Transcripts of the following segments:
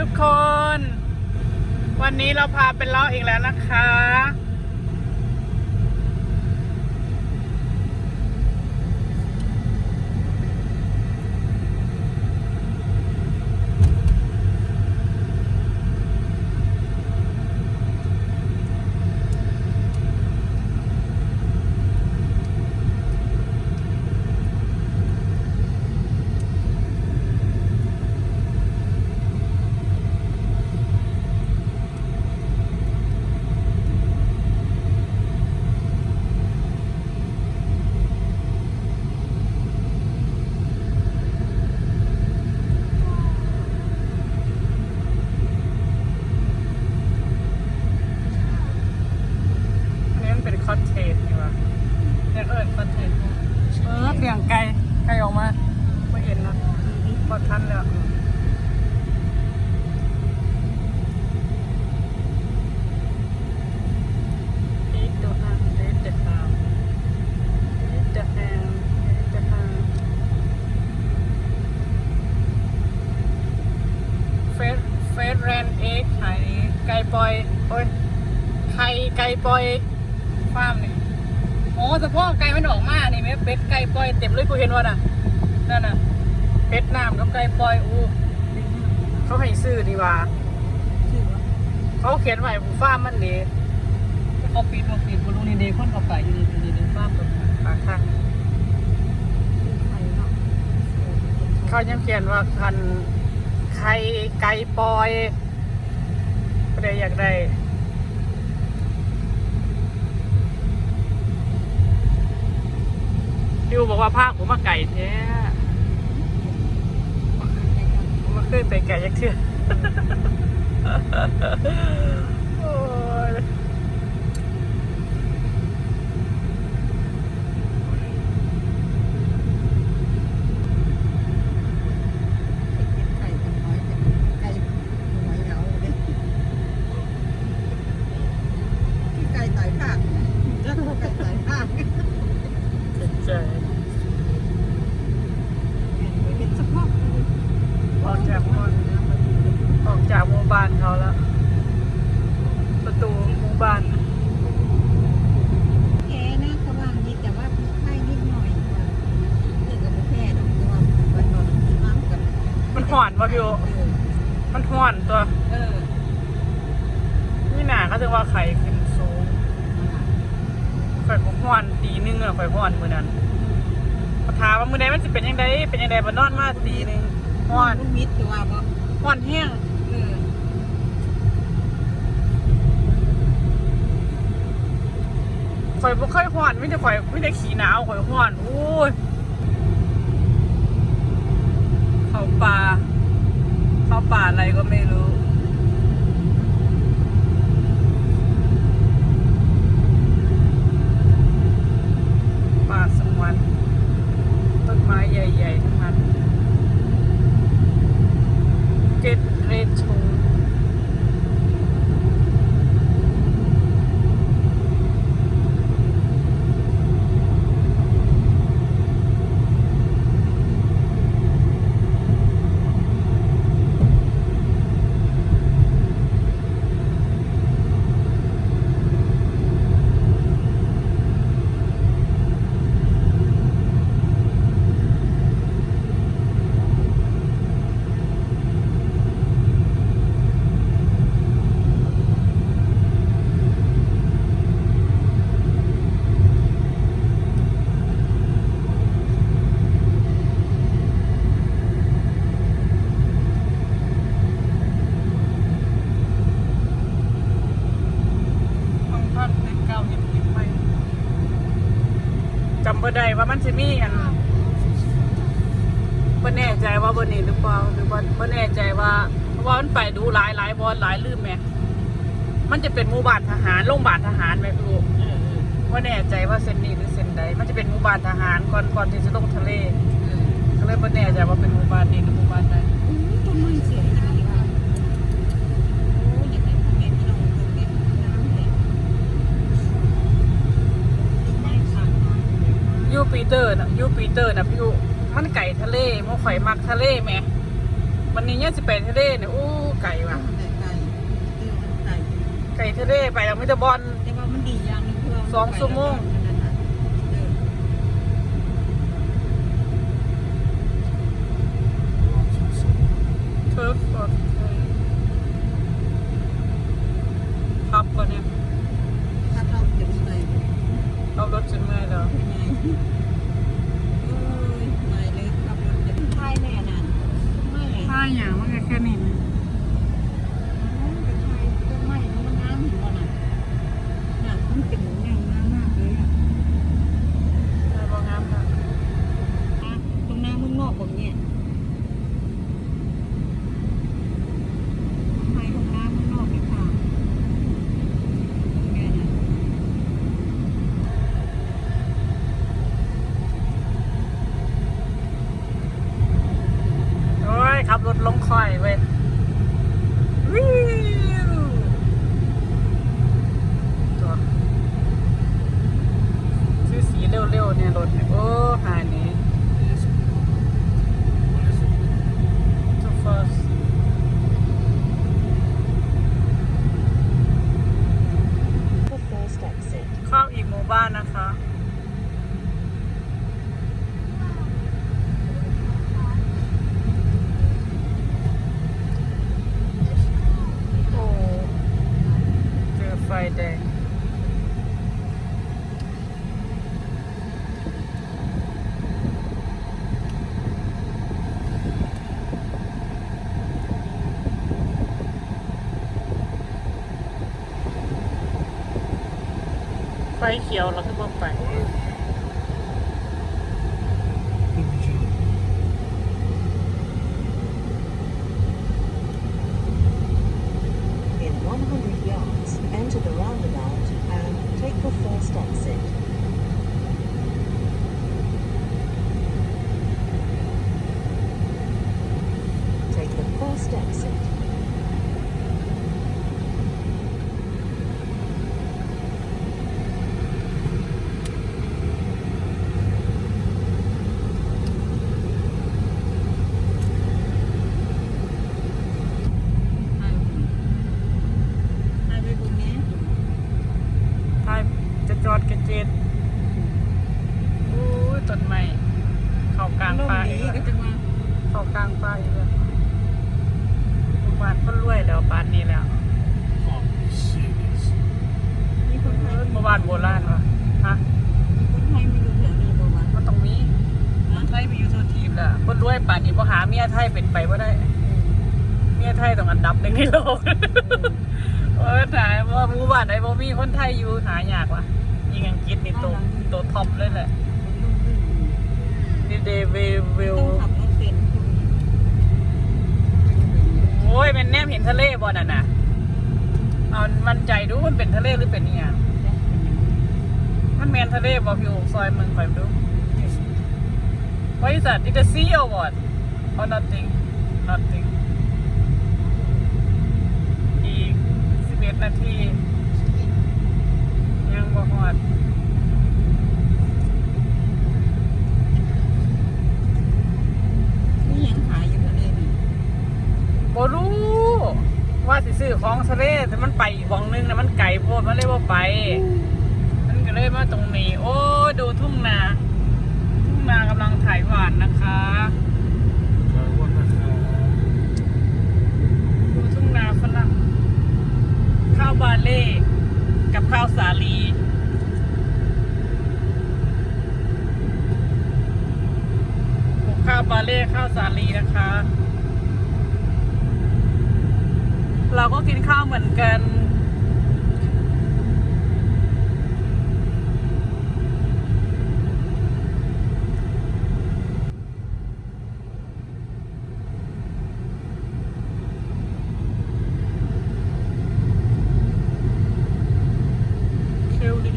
ทุกคน วันนี้เราพาเป็นเลาะอีกแล้วนะคะ อันนี้มันเป็นคอตเทจนี่วะเนี่ยเอิญคอตเทจเออเตียงไกลไกลออกมาไม่เห็นนะพอทันแล้วพีทดูฮันเดทเดอะฮามเดทเดอะฮามเดทเดอะฮามเฟสเฟสแรนเอ็กขายไก่ ปล่อยโอ้ยไข่ไก่ปล่อยฟาร์มนี่โอ้เฉพาะไก่มันออกมานี่แม่เป็ดไก่ปล่อยเต็มเลยกูเห็นว่าน่ะนั่นน่ะเป็ดน้ำกับไก่ปล่อยอู้เขาให้ซื้อนี่ว่าเขาเขียนไว้ฟาร์มมันดีเขาปิดเขาปิดบรูนี่เดคนเขาไปอยู่นี่นี่นี่ฟาร์มกับปากทางเขายังเขียนว่าคันไข่ไก่ปล่อย ไม่ได้อยากได้ดิวบอกว่าภาคผมมาไก่แท้ผมมาเคยไปไก่ยักษ์เทื่อโอ้ย ไก่เป็นน้อยแต่ไก่หวยเหงาเลยไก่ตายภาคแล้วไก่ตายภาค เจ็บใจ เป็นเฉพาะ ออกจากมันออกจากหมู่บ้านเขาแล้ว ประตูหมู่บ้าน แค่นะเขาว่านี่แต่ว่าไข้นิดหน่อยกว่าเรื่องกับแพ้ดอกแต่ว่าวันนอนน้ำกับ มัน ห่อนวะพี่โอมันห่อนตัวเออนี่หนาเขาถึงว่าไข่ขึ้นสูงข่อยก็ห่อนตีหนึงอะข่อยห่อนมือนั้นเขาถามว่ามือใดมันจะเป็นยังไงเป็นยังไงบ้านอนมาตีหนึงห่อนลูกมิดตัวบ่ห่อนแห้งเออข่อยบ่เคยห่อนไม่แต่ข่อยไม่ได้ขี่หนาวข่อยห่อนโอ้ย เข้าป่า เข้าป่าอะไรก็ไม่รู้ ป่าสงวนต้นไม้ใหญ่ ๆ ทั้งนั้นเกตเรชู ห้องพักในเก่าเห็นกินไปจำบ่ได้ว่ามันจะมีอันบ่แน่ใจว่าบนนี้หรือเปล่าหรือว่าบ่แน่ใจว่าเพราะว่ามันไปดูหลายหลายบอลหลายลืมไหม มันจะเป็นหมู่บ้านทหารโรงพยาบาลทหารไหมครูเออเออว่าแน่ใจว่าเส้นนี้หรือเส้นใด มันจะเป็นหมู่บ้านทหารก่อนก่อนที่จะลงทะเลเออก็เลยบ่แน่ใจว่าเป็นหมู่บ้านนี้หรือหมู่บ้านใดอู้ต้นไม้เสียหายว่ะโอ้ยอยากให้พ่อแม่พี่น้องเบิ่งเด็กน้ำเลยต้นไม้ขาดน้ำเลยยูปีเตอร์นะยูปีเตอร์นะพี่ยูมันไก่ทะเลมันข่อยมักทะเลแหมวันนี้เนี่ยสิไปทะเลเนี่ยอู้ ไก่ว่ะ แต่ไก่เออมันไก่ ไก่ทะเลไปแล้วไม่จะบอล แต่ว่ามันดีอย่างหนึงคือว่าสองชั่วโมงนั่นน่ะเออเทิร์ฟก่อนพับก่อนเนี่ยถ้าเราจะมีอะไรเอารถจนเมื่อยแล้ว เป็นไงโอ้ยไม่เลยขับรถจะทายแน่นั่นไม่ ถ้าอย่างมันก็แค่นี้นะ ไปทายต้นไม้มันงามเห็นบ่น่ะน่ะมันเป็นแนวงามมากเลยอะ ได้บ่งามค่ะ อะตรงหน้ามึงนอกแบบเนี้ยทำไมตรงหน้ามึงนอกไม่ผ่านแม่น่ะ โอ้ย ขับรถลงคอยเว้ยวิวตัวซื้อสีเร็วๆเนี่ยรถเนี่ยโอ้หายนี้ too fast เข้าอีกหมู่บ้านนะคะ โอ้ เจอไฟแดง ไฟ เขียวเราขึ้นมาไป In 100 yards, enter the roundabout and take the first exit. Take the first exit. ทายไปบนนี้ ถ้าจะจอดกระเจ็ดอู้ยต้นไม้เข้ากลางป่า ล อี ม ก ดี แล้ว ก็จะมา เข้ากลางป่าอีกแล้วหมู่บ้านก็รวยแล้วป่านนี้แล้ว มีคนไทย หมู่บ้านโบราณวะฮะ มีคนไทยมาอยู่แถวนี้บอกว่า มันต้องมีคนไทยมีอยู่ทั่วทีมแหละคนรวยป่านนี้พอหาเมีย ไทยเป็นไปว่าได้ เมียไทยต้องอันดับหนึ่งในโลกโอ้ยถ่ายว่าหมู่บ้านไหนบ่มีคนไทยอยู่หายากว่ะยิงอังกฤษนี่ตัวตัวท็อปเลยแหละนี่เดวิวิลต้องขับรถเป็นคนโอ้ยเป็นแนมเห็นทะเลบ่น่ะนะเอามันใจดูมันเป็นทะเลหรือเป็นเนี่ยงมันแมนทะเลบ่พี่โอ๋ซอยเมืองไปดูบริษัทดิจิซี โอวอร์ด or nothing nothing อีก11นาที ยังบ่ฮอดนี่ยังขายอยู่ทะเลนี่บ่รู้ว่าสิซื้อของทะเลแต่มันไปอีกวังนึงนะมันไกลโพดมันเลยบ่ไป มันก็เลยมาตรงนี้ โอ้ ดูทุ่งนา ทุ่งนากำลังถ่ายหวานนะคะ ดูทุ่งนาฝรั่ง ข้าวบาเล่กับข้าวสาลีปลูกข้าวบาเล่ข้าวสาลีนะคะ เราก็กินข้าวเหมือนกัน เคลลิ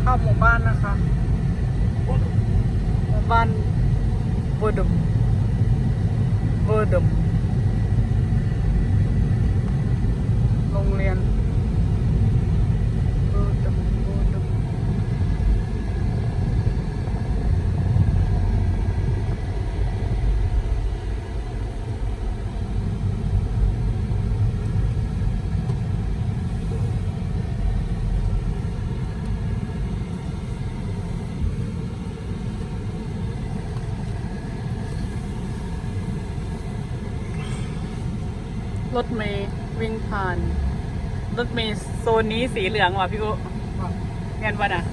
เข้าหมู่บ้านนะคะ หมู่บ้านบูดมบูดม รถเมย์วิ่งผ่าน รถเมย์โซนนี้สีเหลืองว่ะพี่อุเงินวันอะ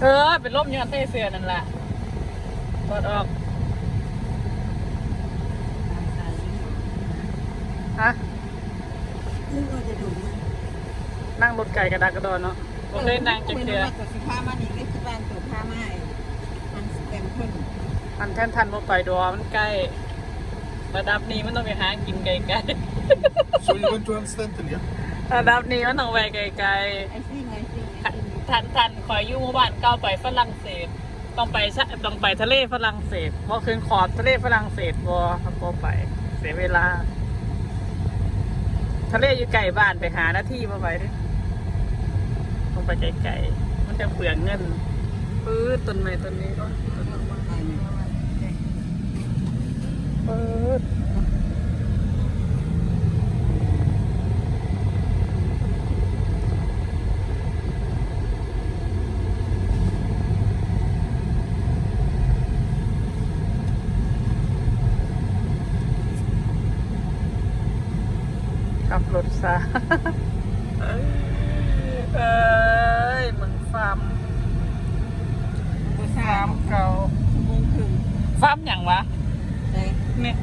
เออ เป็นร่มยอนเต้เสือนั่นแหละเปิดออกฮะนั่งรถไก่กระดากระโดนเนาะผมได้นั่งจักเทือตัวสิผ้ามานี่ก็คือบ้านตัวผ้ามาให้มันเต็มขึ้น อันแท่นทันบ่ไปดัวมันใกล้ระดับนี้มันต้องไปหากินไกล So you went to Amsterdam, yeah? ๆ ระดับนี้มันต้องไปไกลไอ้ซิ่งไอ้ซิ่งๆไอ้ซิ่งทันทันคอยอยู่หมู่บ้านเก้าไปฝรั่งเศส ต้องไปชะต้องไปทะเลฝรั่งเศสเพราะคืนขอบทะเลฝรั่งเศสบัวก็ไป เสียเวลา ทะเลอยู่ไกลบ้านไปหาหน้าที่มาไปดิต้องไปไกลๆมันจะเปลืองเงินปื้ดต้นไม้ต้นนี้ก็ต้นไม้ ปื้ดขับรถซะเอ้ยมึงฟาร์มตัวสาฟาร์มมเก่าชั่วโมงครึ่งฟาร์มอย่างวะ เลยเนี่ย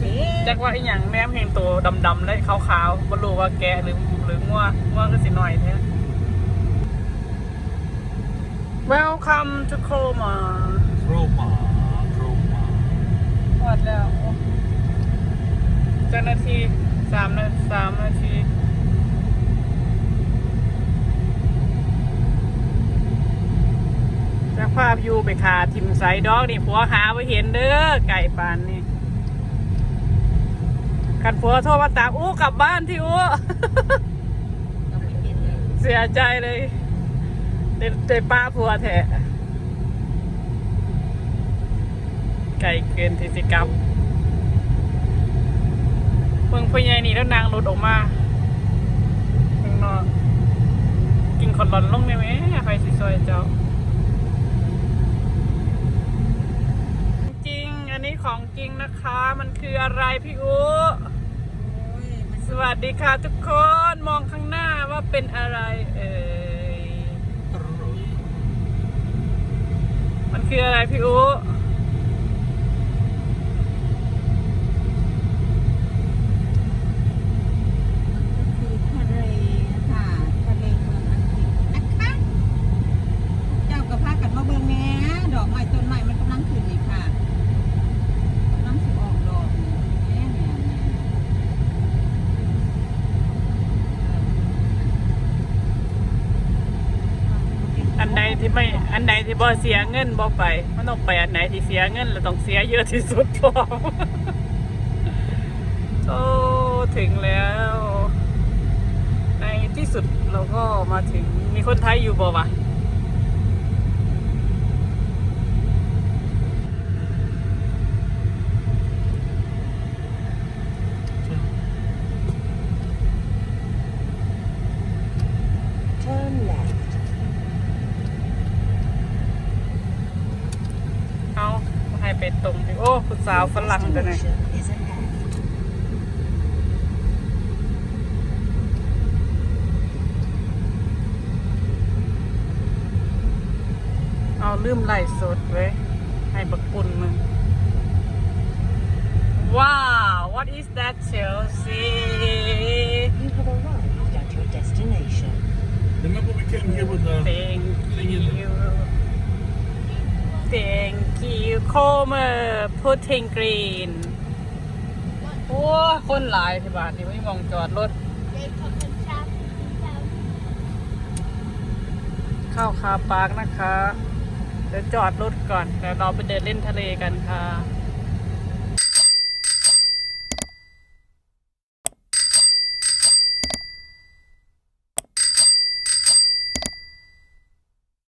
สิจักว่าอีหยังแนมเห็นตัวดำๆเลยขาวๆบ่รู้ว่าแกะหรือหรืองัวงัวก็สิหน่อยแท้ Welcome to Chroma Roma, Roma. หมดแล้วเจ้าหน้าที่สามนาสามนาทีจะภาพอยู่ไปขาทิมไซดอกนี่ผัวหาไปเห็นเด้อไก่ปานนี่ กันผัวโทรมาตามอู้กลับบ้านที่อู้เราไม่เห็นเลยเสียใจเลยเต็มเต็มป้าผัวแท้ไก่เกินที่สิกรรมเบิ่งพ่อใหญ่นี่แล้วนางหลุดออกมาข้างนอกกินคนหลอนลงได้ไหมใครสิซอยเจ้า จริง อันนี้ของจริงนะคะ มันคืออะไรพี่อูโอ้ยมัน สวัสดีค่ะทุกคนมองข้างหน้าว่าเป็นอะไรเอ่ยมันคืออะไรพี่อู๋ทะเลค่ะทะเลเมืองอังกฤษนะคะเจ้ากับพากันมาเบิ่งแหน่ดอกไม้ต้นไม้มันกำลังขึ้นนี่ค่ะกำลังสิออกดอกนี่แหน่แหน่แหน่ อันใดที่ไม่ อันใดที่ บ่เสียเงินบ่ไป มันต้องไปอันไหนที่เสียเงินแล้วต้องเสียเยอะที่สุดพอโอ้ถึงแล้ว ในที่สุดเราก็มาถึงมีคนไทยอยู่บ่วะ Turn left. เอา ให้ไปตรงดิโอ้คุณสาวฝรั่งตัวไหน Destination is ahead. เอาลืมไล่สดไว้ยให้บักปุ่นมึงว้าว what is that Chelsea You have arrived at your destination. Remember we came here with the thank thing in you thank you Comer putting green โอ้คนหลายที่บ้านนี่ไม่มองจอดรถ เข้าคาปาร์กนะคะ เดี๋ยวจอดรถก่อน แล้วเราไปเดินเล่นทะเลกันค่ะ